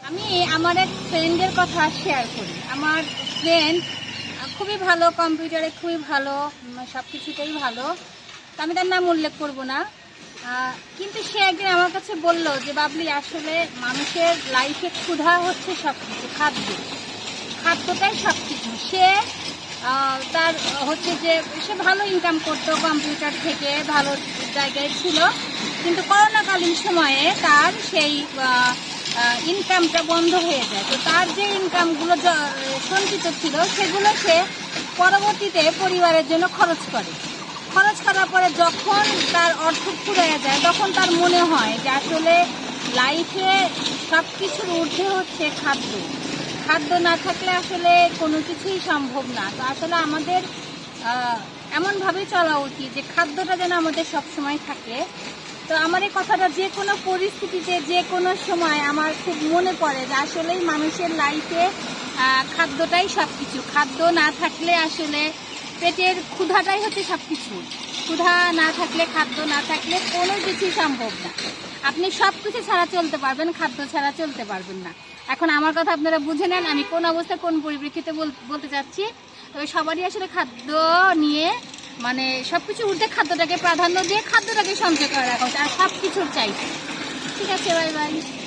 আমি আমার এক ফ্রেন্ডের কথা শেয়ার করি। আমার ফ্রেন্ড খুবই ভালো কম্পিউটারে খুবই ভালো সব কিছুতেই ভালো। আমি তার নাম উল্লেখ করব না। কিন্তু সে একদিন আমার কাছে বলল যে, বাবলি, আসলে মানুষের লাইফে ক্ষুধা হচ্ছে সব কিছু খাদ্য। খাদ্যটাই সব কিছু সে তার হচ্ছে যে, সে ভালো ইনকাম করতো কম্পিউটার থেকে, ভালো জায়গায় ছিল। কিন্তু করোনাকালীন সময়ে তার সেই ইনকামটা বন্ধ হয়ে যায়। তো তার যে ইনকামগুলো সঞ্চিত ছিল সেগুলো সে পরবর্তীতে পরিবারের জন্য খরচ করে। খরচ করার পরে যখন তার অর্থ ফুরিয়ে যায় তখন তার মনে হয় যে আসলে লাইফে সব কিছুর ঊর্ধ্বে হচ্ছে খাদ্য। খাদ্য না থাকলে আসলে কোনো কিছুই সম্ভব না। তো আসলে আমাদের আহ, এমনভাবেই চলা উচিত যে খাদ্যটা যেন আমাদের সবসময় থাকে। তো আমার এই কথাটা যে কোনো পরিস্থিতিতে, যে কোনো সময় আমার খুব মনে পড়ে যে আসলেই মানুষের লাইফে খাদ্যটাই সব কিছু খাদ্য না থাকলে আসলে পেটের ক্ষুধাটাই হচ্ছে সব কিছু ক্ষুধা না থাকলে, খাদ্য না থাকলে কোনো কিছুই সম্ভব না। আপনি সব কিছু ছাড়া চলতে পারবেন, খাদ্য ছাড়া চলতে পারবেন না। এখন আমার কথা আপনারা বুঝে নেন, আমি কোন অবস্থায় কোন পরিপ্রেক্ষিতে বল- বলতে চাচ্ছি? তবে সবারই আসলে খাদ্য নিয়ে মানে সব কিছু উঠতে খাদ্যটাকে প্রাধান্য দিয়ে খাদ্যটাকে সঞ্চয় করে রাখা আর সব কিছুর চাই ঠিক আছে বাই বাই